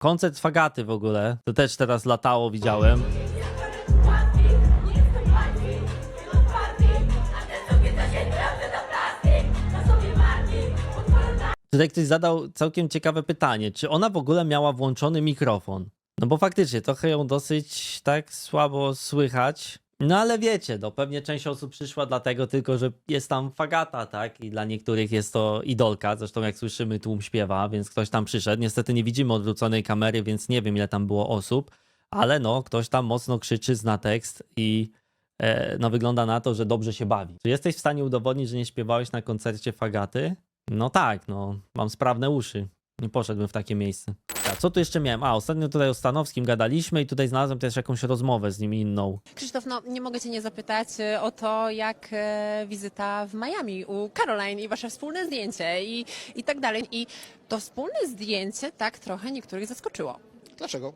koncert Fagaty w ogóle, to też teraz latało, widziałem. Tutaj ktoś zadał całkiem ciekawe pytanie, czy ona w ogóle miała włączony mikrofon? No bo faktycznie trochę ją dosyć tak słabo słychać. No ale wiecie, no pewnie część osób przyszła dlatego tylko, że jest tam fagata, tak? I dla niektórych jest to idolka, zresztą jak słyszymy tłum śpiewa, więc ktoś tam przyszedł. Niestety nie widzimy odwróconej kamery, więc nie wiem ile tam było osób, ale no ktoś tam mocno krzyczy, zna tekst i e, no wygląda na to, że dobrze się bawi. Czy jesteś w stanie udowodnić, że nie śpiewałeś na koncercie fagaty? No tak, no mam sprawne uszy. Nie poszedłbym w takie miejsce. A co tu jeszcze miałem? A, ostatnio tutaj o Stanowskim gadaliśmy i tutaj znalazłem też jakąś rozmowę z nim inną. Krzysztof, no nie mogę cię nie zapytać e, o to, jak e, wizyta w Miami u Caroline i wasze wspólne zdjęcie i, i tak dalej. I to wspólne zdjęcie tak trochę niektórych zaskoczyło. Dlaczego?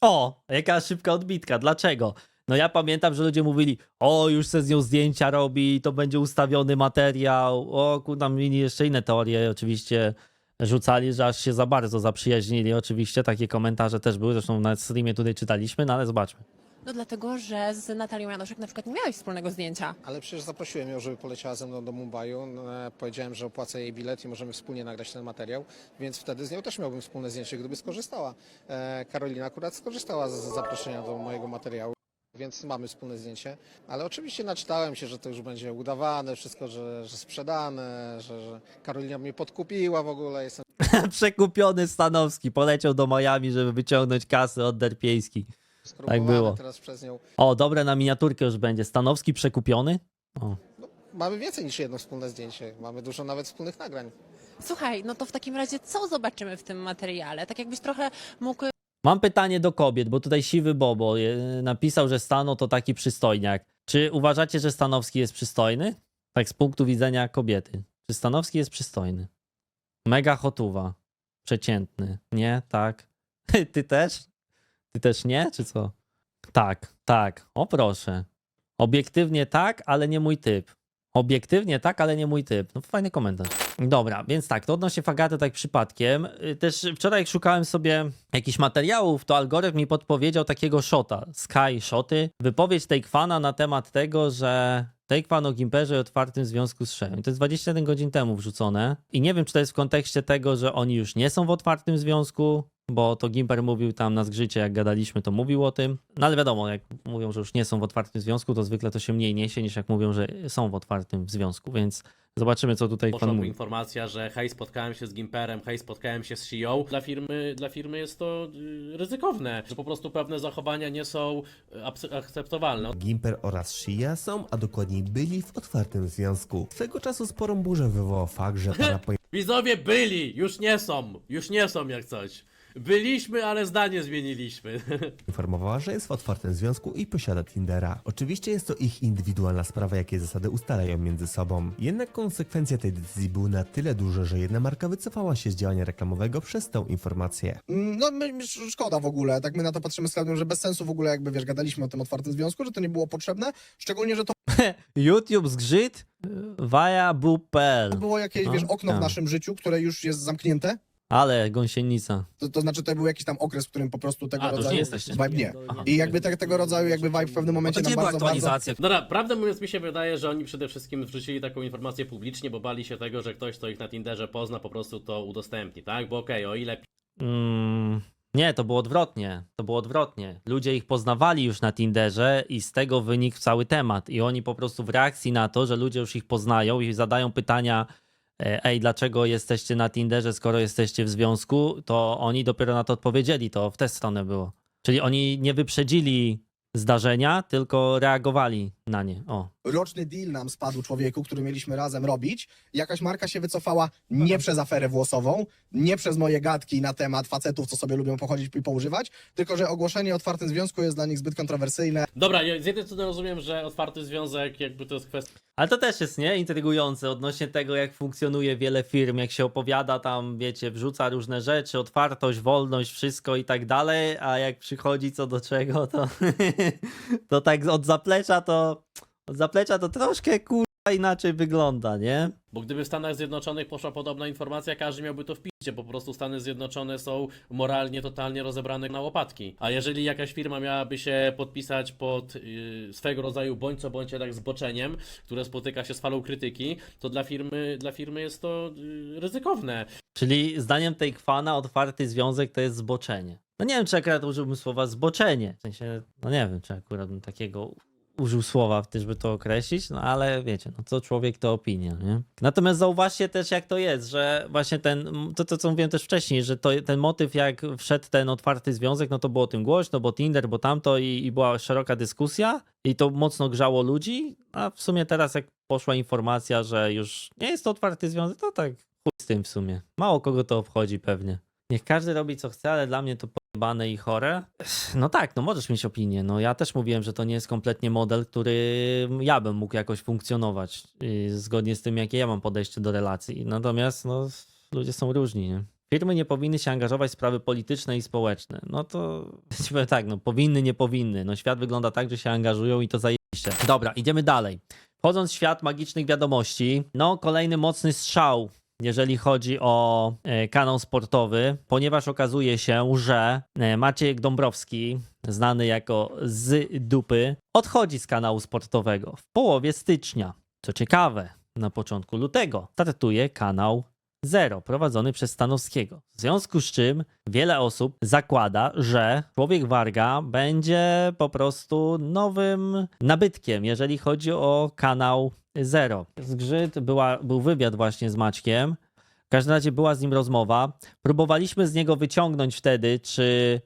O, jaka szybka odbitka. Dlaczego? No ja pamiętam, że ludzie mówili, o już se z nią zdjęcia robi, to będzie ustawiony materiał, o ku tam mieli jeszcze inne teorie oczywiście rzucali, że aż się za bardzo zaprzyjaźnili. Oczywiście takie komentarze też były, zresztą na streamie tutaj czytaliśmy, no ale zobaczmy. No dlatego, że z Natalią Janoszek na przykład nie miałeś wspólnego zdjęcia. Ale przecież zaprosiłem ją, żeby poleciała ze mną do Mumbaiu. No, Powiedziałem, że opłacę jej bilet i możemy wspólnie nagrać ten materiał, więc wtedy z nią też miałbym wspólne zdjęcie, gdyby skorzystała. E, Karolina akurat skorzystała z zaproszenia do mojego materiału. Więc mamy wspólne zdjęcie, ale oczywiście naczytałem się, że to już będzie udawane, wszystko, że, że sprzedane, że, że Karolina mnie podkupiła w ogóle. Jestem Przekupiony Stanowski poleciał do Miami, żeby wyciągnąć kasy od Derpieński. skrupowany było. teraz przez nią. O, dobre na miniaturkę już będzie. Stanowski przekupiony? O. No, mamy więcej niż jedno wspólne zdjęcie. Mamy dużo nawet wspólnych nagrań. Słuchaj, no to w takim razie co zobaczymy w tym materiale? Tak jakbyś trochę mógł Mam pytanie do kobiet, bo tutaj siwy Bobo e, napisał, że Stano to taki przystojniak. Czy uważacie, że Stanowski jest przystojny? Tak z punktu widzenia kobiety. Czy Stanowski jest przystojny? Mega hotuwa. Przeciętny. Nie? Tak. Ty też? Ty też nie? Czy co? Tak, tak. O proszę. Obiektywnie tak, ale nie mój typ. Obiektywnie tak, ale nie mój typ. No fajny komentarz. Dobra, więc tak, to odnośnie Fagaty tak przypadkiem. Y, Też wczoraj jak szukałem sobie jakichś materiałów, to algorytm mi podpowiedział takiego shota, Sky Shoty. Wypowiedź Takefana na temat tego, że Takefan o Gimperze i otwartym związku z Shem. To jest 21 godzin temu wrzucone. I nie wiem, czy to jest w kontekście tego, że oni już nie są w otwartym związku, bo to Gimper mówił tam na zgrzycie, jak gadaliśmy, to mówił o tym. No ale wiadomo, jak mówią, że już nie są w otwartym związku, to zwykle to się mniej niesie, niż jak mówią, że są w otwartym związku, więc zobaczymy, co tutaj Poszła pan mówi. informacja, że hej, spotkałem się z Gimperem, hej, spotkałem się z CEO. Dla firmy, dla firmy jest to y, ryzykowne, że po prostu pewne zachowania nie są y, akceptowalne. Gimper oraz Shia są, a dokładniej byli w otwartym związku. Swego czasu sporą burzę wywołał fakt, że para Widzowie byli, już nie są, już nie są jak coś. Byliśmy, ale zdanie zmieniliśmy. poinformowała, że jest w otwartym związku i posiada Tindera. Oczywiście jest to ich indywidualna sprawa, jakie zasady ustalają między sobą. Jednak konsekwencje tej decyzji były na tyle duże, że jedna marka wycofała się z działania reklamowego przez tą informację. Mm, No, my, my, szkoda w ogóle. Tak my na to patrzymy z Klaudią, że bez sensu w ogóle, jakby wiesz, gadaliśmy o tym otwartym związku, że to nie było potrzebne. Szczególnie, że to YouTube zgrzyt via boo.pl. było jakieś, No, wiesz, okno w tak. naszym życiu, które już jest zamknięte. Ale gąsienica. To, to znaczy, to był jakiś tam okres, w którym po prostu tego A, to już rodzaju nie jesteście. vibe nie. Aha. I jakby te, tego rodzaju jakby vibe w pewnym momencie to nam nie była bardzo, bardzo... aktualizacja. Dobra, prawdę mówiąc mi się wydaje, że oni przede wszystkim wrzucili taką informację publicznie, bo bali się tego, że ktoś, kto ich na Tinderze pozna, po prostu to udostępni, tak? Bo okej, o ile Mm, nie, to było odwrotnie. To było odwrotnie. Ludzie ich poznawali już na Tinderze i z tego wynikł cały temat. I oni po prostu w reakcji na to, że ludzie już ich poznają i zadają pytania, ej, dlaczego jesteście na Tinderze, skoro jesteście w związku, to oni dopiero na to odpowiedzieli. To w tę stronę było. Czyli oni nie wyprzedzili zdarzenia, tylko reagowali na nie. O. Roczny deal nam spadł człowieku, który mieliśmy razem robić. Jakaś marka się wycofała nie przez aferę włosową, nie przez moje gadki na temat facetów, co sobie lubią pochodzić i poużywać, tylko że ogłoszenie o otwartym związku jest dla nich zbyt kontrowersyjne. Dobra, ja z jednej strony rozumiem, że otwarty związek jakby to jest kwestia Ale to też jest, nie? Intrygujące odnośnie tego, jak funkcjonuje wiele firm, jak się opowiada tam, wiecie, wrzuca różne rzeczy, otwartość, wolność, wszystko i tak dalej, a jak przychodzi co do czego, to, to tak od zaplecza to, od zaplecza to troszkę kur... inaczej wygląda, nie? Bo gdyby w Stanach Zjednoczonych poszła podobna informacja, każdy miałby to w picie, po prostu Stany Zjednoczone są moralnie totalnie rozebrane na łopatki. A jeżeli jakaś firma miałaby się podpisać pod yy, swego rodzaju bądź co bądź jednak zboczeniem, które spotyka się z falą krytyki, to dla firmy, dla firmy jest to yy, ryzykowne. Czyli zdaniem tej kwana otwarty związek to jest zboczenie. No nie wiem, czy akurat użyłbym słowa zboczenie. W sensie, no nie wiem, czy akurat bym takiego użył słowa, żeby to określić, no ale wiecie, no co człowiek to opinia, nie? Natomiast zauważcie też, jak to jest, że właśnie ten, to, to co mówiłem też wcześniej, że to, ten motyw, jak wszedł ten otwarty związek, no to było o tym głośno, bo Tinder, bo tamto i, i była szeroka dyskusja i to mocno grzało ludzi, a w sumie teraz jak poszła informacja, że już nie jest to otwarty związek, to tak chuj z tym w sumie. Mało kogo to obchodzi pewnie. Niech każdy robi co chce, ale dla mnie to pojebane i chore. No tak, no możesz mieć opinię. No ja też mówiłem, że to nie jest kompletnie model, który ja bym mógł jakoś funkcjonować yy, zgodnie z tym, jakie ja mam podejście do relacji. Natomiast no, ludzie są różni, nie? Firmy nie powinny się angażować w sprawy polityczne i społeczne. No to powiem tak, no powinny, nie powinny. No świat wygląda tak, że się angażują i to zajebiście. Dobra, idziemy dalej. Wchodząc w świat magicznych wiadomości, no kolejny mocny strzał jeżeli chodzi o e, kanał sportowy, ponieważ okazuje się, że e, Maciek Dąbrowski, znany jako z dupy, odchodzi z kanału sportowego w połowie stycznia. Co ciekawe, na początku lutego startuje kanał Zero, prowadzony przez Stanowskiego. W związku z czym wiele osób zakłada, że Człowiek Warga będzie po prostu nowym nabytkiem, jeżeli chodzi o kanał Zero. Zgrzyt była, był wywiad właśnie z Maćkiem. W każdym razie była z nim rozmowa. Próbowaliśmy z niego wyciągnąć wtedy, czy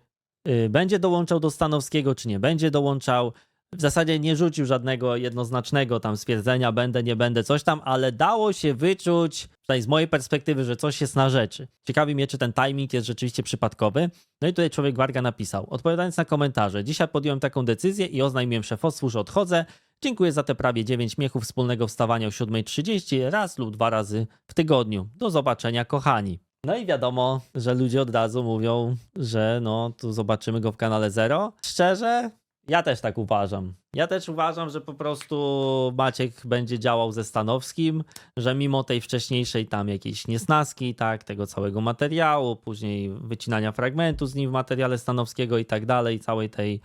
y, będzie dołączał do Stanowskiego, czy nie będzie dołączał. W zasadzie nie rzucił żadnego jednoznacznego tam stwierdzenia, będę, nie będę, coś tam, ale dało się wyczuć, przynajmniej z mojej perspektywy, że coś jest na rzeczy. Ciekawi mnie, czy ten timing jest rzeczywiście przypadkowy. No i tutaj człowiek Warga napisał, odpowiadając na komentarze, dzisiaj podjąłem taką decyzję i oznajmiłem szefostwu, że odchodzę. Dziękuję za te prawie 9 miechów wspólnego wstawania o 7.30 raz lub dwa razy w tygodniu. Do zobaczenia, kochani. No i wiadomo, że ludzie od razu mówią, że no tu zobaczymy go w kanale Zero. Szczerze, ja też tak uważam. Ja też uważam, że po prostu Maciek będzie działał ze Stanowskim, że mimo tej wcześniejszej tam jakiejś niesnaski, tak, tego całego materiału, później wycinania fragmentu z nim w materiale Stanowskiego i tak dalej, całej tej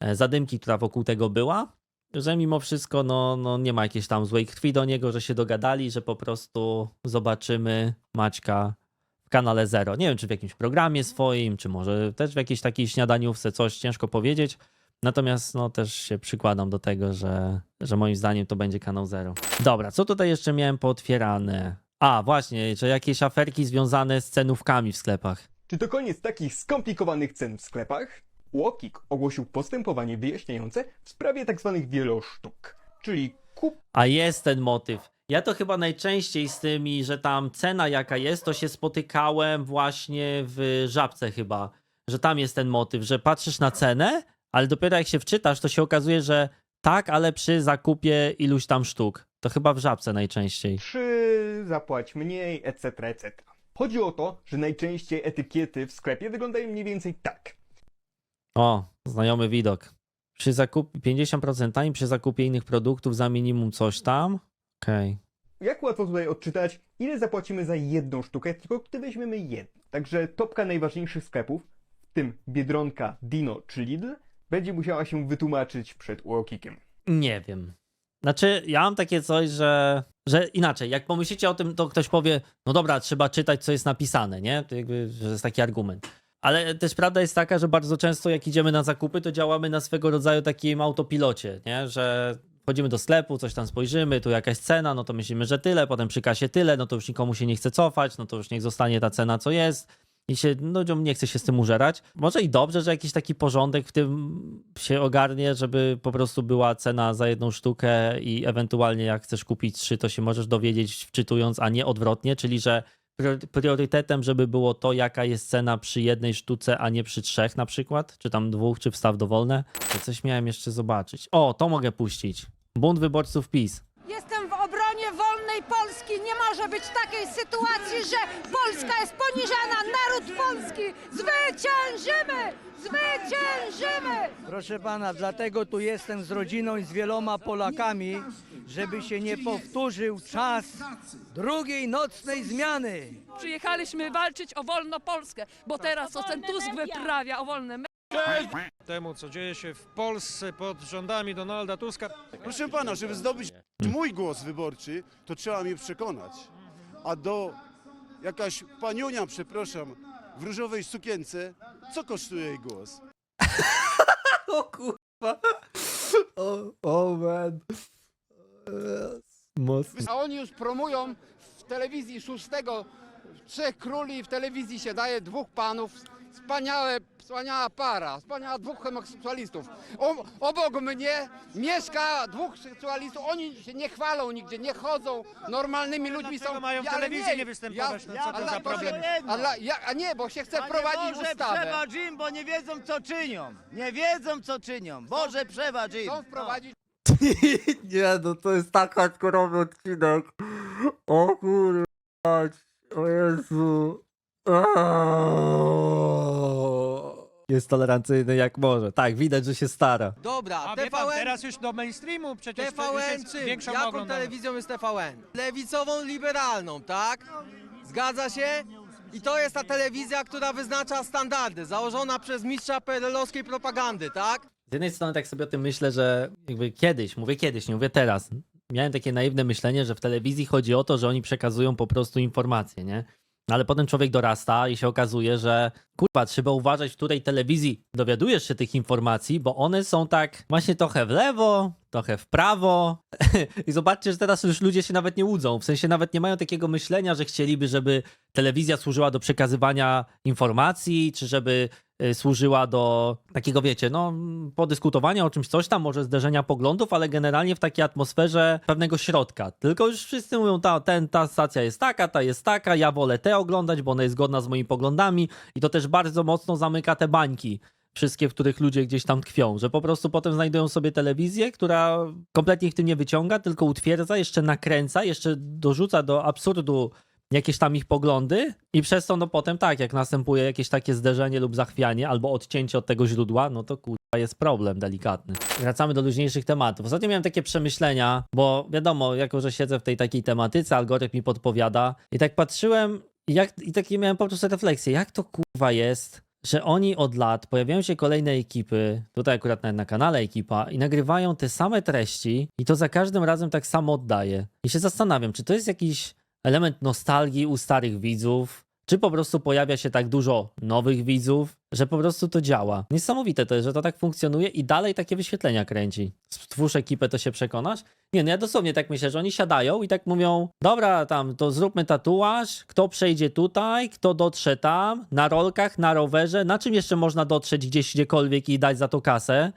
e, zadymki, która wokół tego była, że mimo wszystko no, no nie ma jakiejś tam złej krwi do niego, że się dogadali, że po prostu zobaczymy Maćka w kanale Zero. Nie wiem, czy w jakimś programie swoim, czy może też w jakiejś takiej śniadaniówce, coś ciężko powiedzieć. Natomiast no też się przykładam do tego, że, że moim zdaniem to będzie kanał Zero. Dobra, co tutaj jeszcze miałem pootwierane? A, właśnie, że jakieś aferki związane z cenówkami w sklepach. Czy to koniec takich skomplikowanych cen w sklepach? Łokik ogłosił postępowanie wyjaśniające w sprawie tzw. wielosztuk, czyli kup A jest ten motyw. Ja to chyba najczęściej z tymi, że tam cena jaka jest, to się spotykałem właśnie w żabce chyba. Że tam jest ten motyw, że patrzysz na cenę, ale dopiero jak się wczytasz, to się okazuje, że tak, ale przy zakupie iluś tam sztuk. To chyba w żabce najczęściej. 3, zapłać mniej, etc., etc. Chodzi o to, że najczęściej etykiety w sklepie wyglądają mniej więcej tak. O, znajomy widok. Przy zakupie 50% taniej przy zakupie innych produktów za minimum coś tam. Okej. Jak łatwo tutaj odczytać, ile zapłacimy za jedną sztukę, tylko gdy weźmiemy jedną. Także topka najważniejszych sklepów, w tym Biedronka, Dino czy Lidl, będzie musiała się wytłumaczyć przed Łokikiem. Nie wiem. Znaczy, ja mam takie coś, że, że inaczej, jak pomyślicie o tym, to ktoś powie, no dobra, trzeba czytać, co jest napisane, nie? To jakby, że jest taki argument. Ale też prawda jest taka, że bardzo często jak idziemy na zakupy, to działamy na swego rodzaju takim autopilocie, nie? Że wchodzimy do sklepu, coś tam spojrzymy, tu jakaś cena, no to myślimy, że tyle, potem przy kasie tyle, no to już nikomu się nie chce cofać, no to już niech zostanie ta cena, co jest. I się, no, ludziom nie chce się z tym użerać. Może i dobrze, że jakiś taki porządek w tym się ogarnie, żeby po prostu była cena za jedną sztukę i ewentualnie jak chcesz kupić trzy, to się możesz dowiedzieć wczytując, a nie odwrotnie, czyli że prior- priorytetem, żeby było to, jaka jest cena przy jednej sztuce, a nie przy trzech na przykład, czy tam dwóch, czy wstaw dowolne. To coś miałem jeszcze zobaczyć. O, to mogę puścić. Bunt wyborców PiS. Jestem może być takiej sytuacji, że Polska jest poniżana, naród polski! Zwyciężymy! Zwyciężymy! Proszę pana, dlatego tu jestem z rodziną i z wieloma Polakami, żeby się nie powtórzył czas drugiej nocnej zmiany. Przyjechaliśmy walczyć o wolną Polskę, bo teraz to ten Tusk wyprawia o wolne temu, co dzieje się w Polsce pod rządami Donalda Tuska. Proszę pana, żeby zdobyć mój głos wyborczy, to trzeba mnie przekonać. A do jakaś paniunia, przepraszam, w różowej sukience, co kosztuje jej głos? O kurwa. O, o man. Mocno. A oni już promują w telewizji szóstego trzech króli, w telewizji się daje dwóch panów, wspaniałe, wspaniała para, wspaniała dwóch homoseksualistów. O, obok mnie mieszka dwóch seksualistów, oni się nie chwalą nigdzie, nie chodzą, normalnymi ludźmi są. mają w Ja- ale telewizji nie występować? No co to ale za to się- problem? A, dla- ja, a nie, bo się chce wprowadzić ustawę. Jim, bo nie wiedzą co czynią. Nie wiedzą co czynią. Boże przewa Jim. Chcą wprowadzić Nie, no to jest tak hardkorowy odcinek. O kurwa. O Jezu. Aaaa. Jest tolerancyjny jak może. Tak, widać, że się stara. Dobra, A wie pan, teraz już do mainstreamu przecież to już jest większą oglądalność. jest TVN? Lewicową, liberalną, tak? Zgadza się? I to jest ta telewizja, która wyznacza standardy, założona przez mistrza PRL-owskiej propagandy, tak? Z jednej strony tak sobie o tym myślę, że jakby kiedyś, mówię kiedyś, nie mówię teraz, miałem takie naiwne myślenie, że w telewizji chodzi o to, że oni przekazują po prostu informacje, nie? No ale potem człowiek dorasta i się okazuje, że kurwa, trzeba uważać, w której telewizji dowiadujesz się tych informacji, bo one są tak właśnie trochę w lewo, trochę w prawo. I zobaczcie, że teraz już ludzie się nawet nie łudzą. W sensie nawet nie mają takiego myślenia, że chcieliby, żeby telewizja służyła do przekazywania informacji, czy żeby y, służyła do takiego, wiecie, no, podyskutowania o czymś, coś tam, może zderzenia poglądów, ale generalnie w takiej atmosferze pewnego środka. Tylko już wszyscy mówią, ta, ten, ta stacja jest taka, ta jest taka, ja wolę tę oglądać, bo ona jest zgodna z moimi poglądami i to też bardzo mocno zamyka te bańki. Wszystkie, w których ludzie gdzieś tam tkwią, że po prostu potem znajdują sobie telewizję, która kompletnie ich tym nie wyciąga, tylko utwierdza, jeszcze nakręca, jeszcze dorzuca do absurdu jakieś tam ich poglądy i przez to no potem tak, jak następuje jakieś takie zderzenie lub zachwianie albo odcięcie od tego źródła, no to kurwa jest problem delikatny. Wracamy do luźniejszych tematów. Ostatnio miałem takie przemyślenia, bo wiadomo, jako że siedzę w tej takiej tematyce, algorytm mi podpowiada i tak patrzyłem i, jak, i takie miałem po prostu refleksję, jak to kurwa jest, że oni od lat pojawiają się kolejne ekipy, tutaj akurat nawet na kanale ekipa, i nagrywają te same treści, i to za każdym razem tak samo oddaje. I się zastanawiam, czy to jest jakiś element nostalgii u starych widzów, czy po prostu pojawia się tak dużo nowych widzów, że po prostu to działa. Niesamowite to jest, że to tak funkcjonuje i dalej takie wyświetlenia kręci. Stwórz ekipę, to się przekonasz? Nie, no ja dosłownie tak myślę, że oni siadają i tak mówią, dobra, tam, to zróbmy tatuaż, kto przejdzie tutaj, kto dotrze tam, na rolkach, na rowerze, na czym jeszcze można dotrzeć gdzieś, gdziekolwiek i dać za to kasę?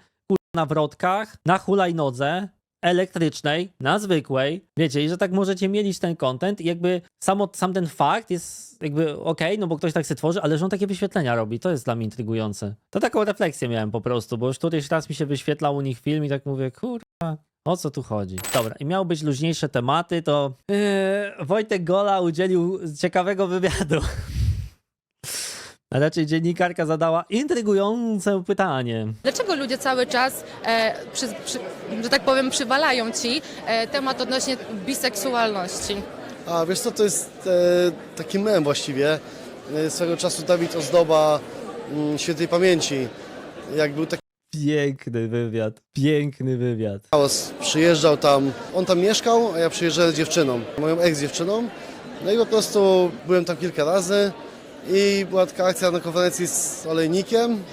Na wrotkach, na hulajnodze, elektrycznej, na zwykłej, wiecie, i że tak możecie mielić ten content i jakby samo, sam ten fakt jest jakby okej, no bo ktoś tak sobie tworzy, ale że on takie wyświetlenia robi, to jest dla mnie intrygujące. To taką refleksję miałem po prostu, bo już któryś raz mi się wyświetlał u nich film i tak mówię, kurwa, o co tu chodzi? Dobra, i miały być luźniejsze tematy, to yy, Wojtek Gola udzielił ciekawego wywiadu. A raczej dziennikarka zadała intrygujące pytanie. Dlaczego ludzie cały czas, e, przy, przy, że tak powiem, przywalają ci e, temat odnośnie biseksualności? A wiesz co, to jest e, taki mem właściwie. E, swego czasu Dawid Ozdoba m, świętej pamięci, jak był taki Piękny wywiad, piękny wywiad. chaos, przyjeżdżał tam, on tam mieszkał, a ja przyjeżdżałem z dziewczyną, moją ex-dziewczyną. No i po prostu byłem tam kilka razy i była taka akcja na konferencji z olejnikiem,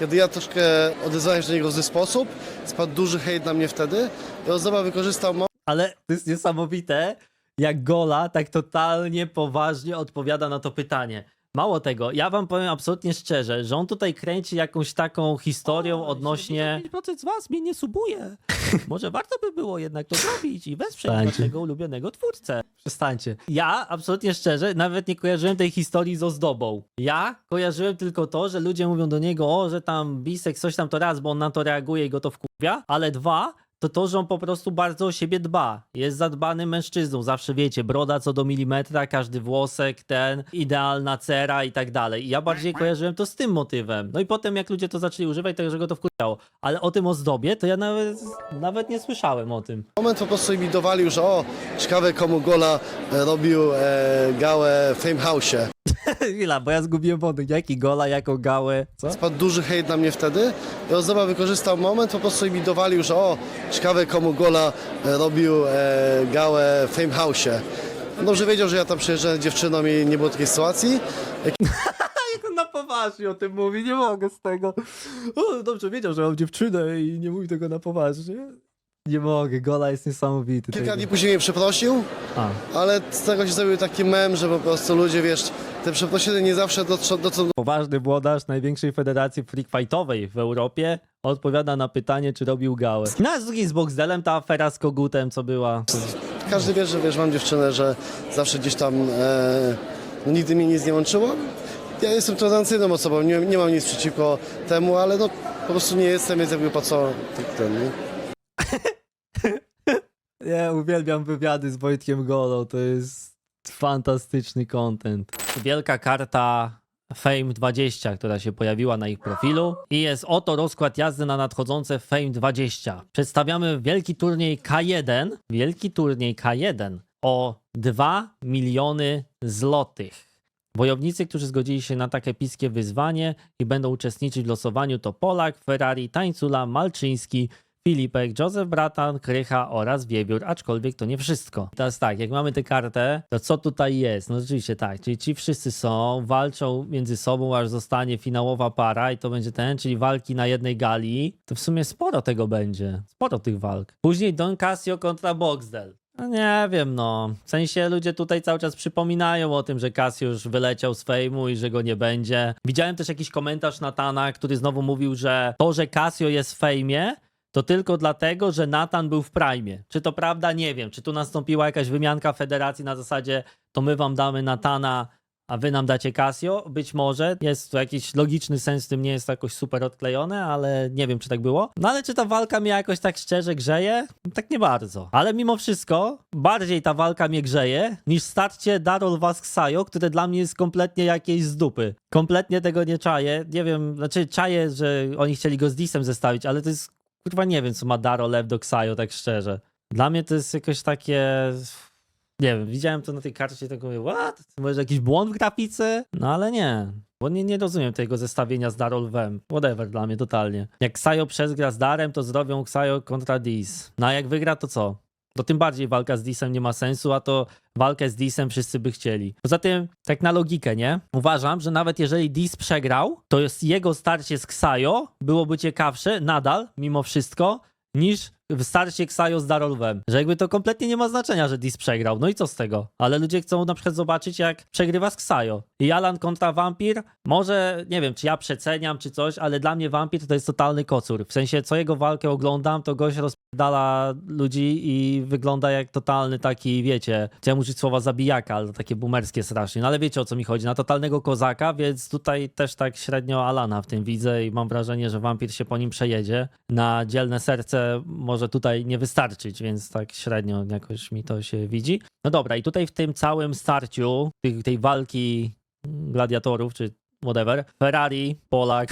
kiedy ja troszkę odezwałem się do niego w zły sposób. Spadł duży hejt na mnie wtedy i Ozdoba wykorzystał Ale to jest niesamowite, jak Gola tak totalnie poważnie odpowiada na to pytanie. Mało tego, ja wam powiem absolutnie szczerze, że on tutaj kręci jakąś taką historią odnośnie... 5% z was mnie nie subuje. Może warto by było jednak to zrobić i wesprzeć naszego ulubionego twórcę. Przestańcie. Ja absolutnie szczerze nawet nie kojarzyłem tej historii z ozdobą. Ja kojarzyłem tylko to, że ludzie mówią do niego, o, że tam bisek coś tam to raz, bo on na to reaguje i go to wkurwia, ale dwa, to to, że on po prostu bardzo o siebie dba. Jest zadbanym mężczyzną, zawsze wiecie, broda co do milimetra, każdy włosek, ten, idealna cera i tak dalej. I ja bardziej kojarzyłem to z tym motywem. No i potem jak ludzie to zaczęli używać, to że go to wkurzało. Ale o tym ozdobie, to ja nawet, nawet nie słyszałem o tym. moment po prostu mi dowalił, że o, ciekawe komu gola e, robił e, gałę w Fame House'ie. Chwila, bo ja zgubiłem wody. Jaki gola, jaką gałę, co? Spadł duży hejt na mnie wtedy i Ozdoba wykorzystał moment po prostu i mi dowalił, że o, ciekawe komu gola e, robił e, gałę w Fame House'ie. On Dobrze wiedział, że ja tam przyjeżdżałem z dziewczyną i nie było takiej sytuacji. Jak on na poważnie o tym mówi, nie mogę z tego. O, dobrze, wiedział, że mam dziewczynę i nie mówi tego na poważnie. Nie mogę, gola jest niesamowity. Kilka dni później mnie przeprosił, A. ale z tego się zrobił taki mem, że po prostu ludzie, wiesz, te przeprosiny nie zawsze dotrz- dotrą Poważny włodarz największej federacji freak fightowej w Europie odpowiada na pytanie, czy robił gałę. No a z drugiej z Boxdelem ta afera z Kogutem, co była. Każdy wie, że wiesz, mam dziewczynę, że zawsze gdzieś tam e, no, nigdy mnie nic nie łączyło. Ja jestem tolerancyjną osobą, nie, nie mam nic przeciwko temu, ale no po prostu nie jestem, więc jakby po co ten, ten nie? Uwielbiam wywiady z Wojtkiem Golą, to jest fantastyczny content. Wielka karta Fame 20, która się pojawiła na ich profilu i jest oto rozkład jazdy na nadchodzące Fame 20. Przedstawiamy wielki turniej K1, wielki turniej K1 o 2 miliony złotych. Wojownicy, którzy zgodzili się na tak epickie wyzwanie i będą uczestniczyć w losowaniu to Polak, Ferrari, Tańcula, Malczyński, Filipek, Józef Bratan, Krycha oraz Wiewiór, aczkolwiek to nie wszystko. Teraz tak, jak mamy tę kartę, to co tutaj jest? No rzeczywiście tak, czyli ci wszyscy są, walczą między sobą, aż zostanie finałowa para i to będzie ten, czyli walki na jednej gali. To w sumie sporo tego będzie, sporo tych walk. Później Don Casio kontra Boxdel. No nie wiem, no. W sensie ludzie tutaj cały czas przypominają o tym, że Casio już wyleciał z fejmu i że go nie będzie. Widziałem też jakiś komentarz Natana, który znowu mówił, że to, że Casio jest w fejmie, to tylko dlatego, że Nathan był w Prime. Czy to prawda? Nie wiem. Czy tu nastąpiła jakaś wymianka federacji na zasadzie to my wam damy Natana, a wy nam dacie Casio? Być może. Jest tu jakiś logiczny sens w tym, nie jest to jakoś super odklejone, ale nie wiem, czy tak było. No ale czy ta walka mnie jakoś tak szczerze grzeje? Tak nie bardzo. Ale mimo wszystko, bardziej ta walka mnie grzeje niż starcie Darol Vasksajo, które dla mnie jest kompletnie jakieś z dupy. Kompletnie tego nie czaję. Nie wiem, znaczy czaję, że oni chcieli go z Disem zestawić, ale to jest kurwa nie wiem, co ma Daro Lew do Ksajo, tak szczerze. Dla mnie to jest jakoś takie... Nie wiem, widziałem to na tej karcie i tak mówię, what? Może jakiś błąd w grafice? No ale nie. Bo nie, nie rozumiem tego zestawienia z Darol Lwem. Whatever dla mnie, totalnie. Jak Ksajo przegra z Darem, to zrobią Ksajo kontra Dis. No a jak wygra, to co? To tym bardziej walka z Disem nie ma sensu, a to walkę z Disem wszyscy by chcieli. Poza tym, tak na logikę, nie? Uważam, że nawet jeżeli Dis przegrał, to jest jego starcie z Ksajo byłoby ciekawsze nadal, mimo wszystko, niż starcie Ksajo z Darolwem. Że jakby to kompletnie nie ma znaczenia, że Dis przegrał. No i co z tego? Ale ludzie chcą na przykład zobaczyć, jak przegrywa z Ksajo. I Alan kontra Vampir, może, nie wiem, czy ja przeceniam, czy coś, ale dla mnie Vampir to jest totalny kocur. W sensie, co jego walkę oglądam, to gość rozpierdala ludzi i wygląda jak totalny taki, wiecie, chciałem użyć słowa zabijaka, ale takie boomerskie strasznie. No ale wiecie, o co mi chodzi. Na totalnego kozaka, więc tutaj też tak średnio Alana w tym widzę i mam wrażenie, że Vampir się po nim przejedzie. Na dzielne serce może tutaj nie wystarczyć, więc tak średnio jakoś mi to się widzi. No dobra, i tutaj w tym całym starciu, tej, tej walki gladiatorów, czy whatever, Ferrari, Polak,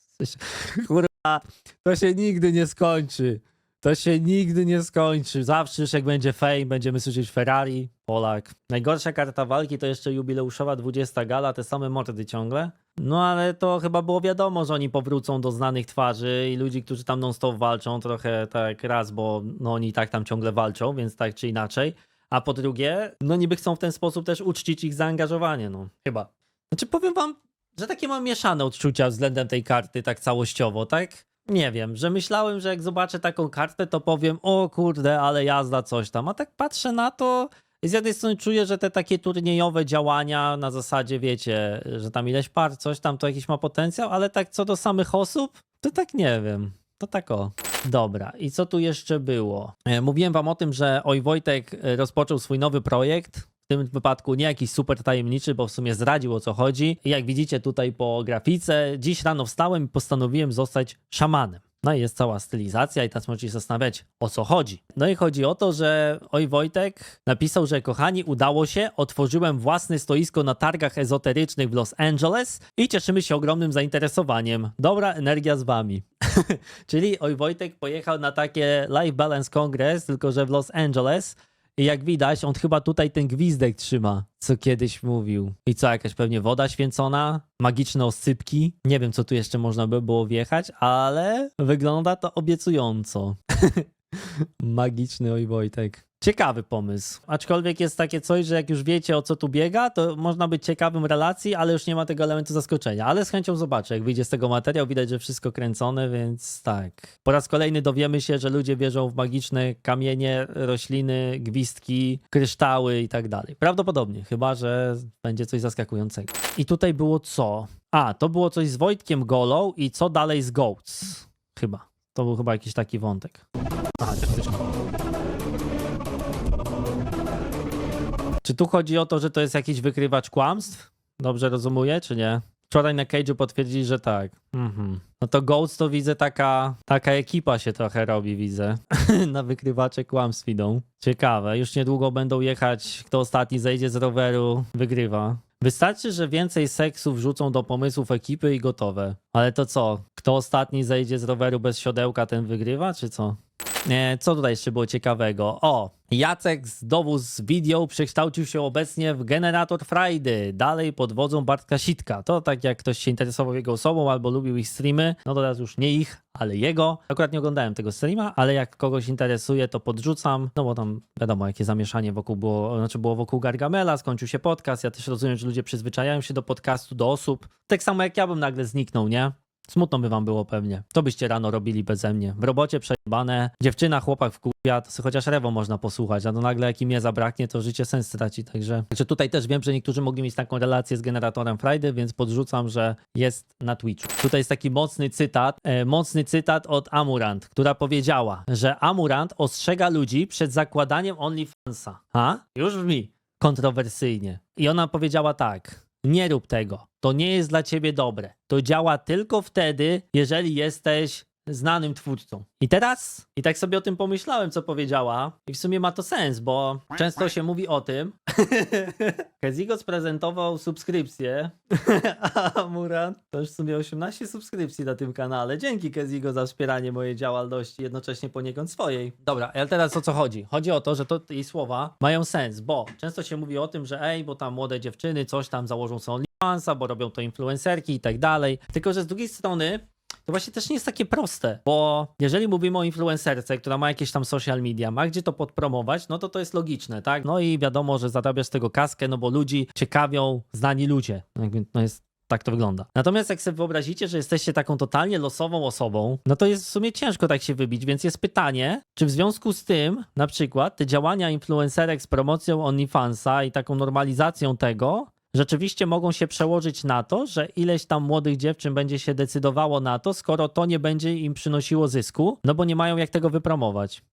kurwa, to się nigdy nie skończy. To się nigdy nie skończy. Zawsze już jak będzie fame, będziemy słyszeć Ferrari, Polak. Najgorsza karta walki to jeszcze jubileuszowa 20 gala, te same mordy ciągle. No ale to chyba było wiadomo, że oni powrócą do znanych twarzy i ludzi, którzy tam non-stop walczą, trochę tak raz, bo no oni i tak tam ciągle walczą, więc tak czy inaczej. A po drugie, no niby chcą w ten sposób też uczcić ich zaangażowanie, no chyba. Znaczy powiem wam, że takie mam mieszane odczucia względem tej karty tak całościowo, tak? Nie wiem, że myślałem, że jak zobaczę taką kartę, to powiem, o kurde, ale jazda, coś tam. A tak patrzę na to z jednej strony czuję, że te takie turniejowe działania na zasadzie, wiecie, że tam ileś par, coś tam, to jakiś ma potencjał, ale tak co do samych osób, to tak nie wiem. To tak o. Dobra, i co tu jeszcze było? E, Mówiłem wam o tym, że Oj Wojtek e, rozpoczął swój nowy projekt. W tym wypadku nie jakiś super tajemniczy, bo w sumie zdradził o co chodzi. Jak widzicie tutaj po grafice, dziś rano wstałem i postanowiłem zostać szamanem. No i jest cała stylizacja i teraz możecie się zastanawiać, o co chodzi. No i chodzi o to, że oj Wojtek napisał, że kochani, udało się, otworzyłem własne stoisko na targach ezoterycznych w Los Angeles i cieszymy się ogromnym zainteresowaniem. Dobra energia z wami. Czyli oj Wojtek pojechał na takie Life Balance Congress, tylko że w Los Angeles i jak widać, on chyba tutaj ten gwizdek trzyma, co kiedyś mówił. I co, jakaś pewnie woda święcona, magiczne osypki. Nie wiem, co tu jeszcze można by było wjechać, ale wygląda to obiecująco. Magiczny oj Wojtek. Ciekawy pomysł. Aczkolwiek jest takie coś, że jak już wiecie o co tu biega, to można być ciekawym relacji, ale już nie ma tego elementu zaskoczenia. Ale z chęcią zobaczę, jak wyjdzie z tego materiał. Widać, że wszystko kręcone, więc tak. Po raz kolejny dowiemy się, że ludzie wierzą w magiczne kamienie, rośliny, gwizdki, kryształy i tak dalej. Prawdopodobnie, chyba że będzie coś zaskakującego. I tutaj było co? A, to było coś z Wojtkiem Golą i co dalej z Goats. Chyba. To był chyba jakiś taki wątek. Czy tu chodzi o to, że to jest jakiś wykrywacz kłamstw? Dobrze rozumuję, czy nie? Wczoraj na Cage'u potwierdzili, że tak. Mhm. No to Ghost to widzę taka, taka ekipa się trochę robi, widzę. na wykrywacze kłamstw idą. Ciekawe. Już niedługo będą jechać, kto ostatni zejdzie z roweru, wygrywa. Wystarczy, że więcej seksu wrzucą do pomysłów ekipy i gotowe. Ale to co? Kto ostatni zejdzie z roweru bez siodełka, ten wygrywa, czy co? Nie, co tutaj jeszcze było ciekawego? O, Jacek z dowóz z video przekształcił się obecnie w generator Friday, dalej pod wodzą Bartka Sitka. To tak jak ktoś się interesował jego osobą albo lubił ich streamy, no to teraz już nie ich, ale jego. Akurat nie oglądałem tego streama, ale jak kogoś interesuje, to podrzucam, no bo tam wiadomo, jakie zamieszanie wokół było, znaczy było wokół Gargamela, skończył się podcast, ja też rozumiem, że ludzie przyzwyczajają się do podcastu, do osób. Tak samo jak ja bym nagle zniknął, nie? Smutno by wam było pewnie. To byście rano robili beze mnie. W robocie przejebane, dziewczyna, chłopak w sobie chociaż rewo można posłuchać, a to nagle jak im je zabraknie, to życie sens straci, także... Także tutaj też wiem, że niektórzy mogli mieć taką relację z generatorem Friday, więc podrzucam, że jest na Twitchu. Tutaj jest taki mocny cytat, e, mocny cytat od Amurant, która powiedziała, że Amurant ostrzega ludzi przed zakładaniem OnlyFansa. A? Już brzmi kontrowersyjnie. I ona powiedziała tak, nie rób tego. To nie jest dla ciebie dobre. To działa tylko wtedy, jeżeli jesteś znanym twórcą. I teraz, i tak sobie o tym pomyślałem, co powiedziała, i w sumie ma to sens, bo często się mówi o tym. Kezigo sprezentował subskrypcję, a Muran to już w sumie 18 subskrypcji na tym kanale. Dzięki Kezigo za wspieranie mojej działalności, jednocześnie poniekąd swojej. Dobra, ale teraz o co chodzi? Chodzi o to, że to jej słowa mają sens, bo często się mówi o tym, że ej, bo tam młode dziewczyny coś tam założą sobie OnlyFansa, bo robią to influencerki i tak dalej. Tylko, że z drugiej strony to właśnie też nie jest takie proste, bo jeżeli mówimy o influencerce, która ma jakieś tam social media, ma gdzie to podpromować, no to to jest logiczne, tak? No i wiadomo, że zarabiasz tego kaskę, no bo ludzi ciekawią znani ludzie. No jest tak to wygląda. Natomiast jak sobie wyobrazicie, że jesteście taką totalnie losową osobą, no to jest w sumie ciężko tak się wybić, więc jest pytanie, czy w związku z tym, na przykład, te działania influencerek z promocją OnlyFansa i taką normalizacją tego, rzeczywiście mogą się przełożyć na to, że ileś tam młodych dziewczyn będzie się decydowało na to, skoro to nie będzie im przynosiło zysku, no bo nie mają jak tego wypromować.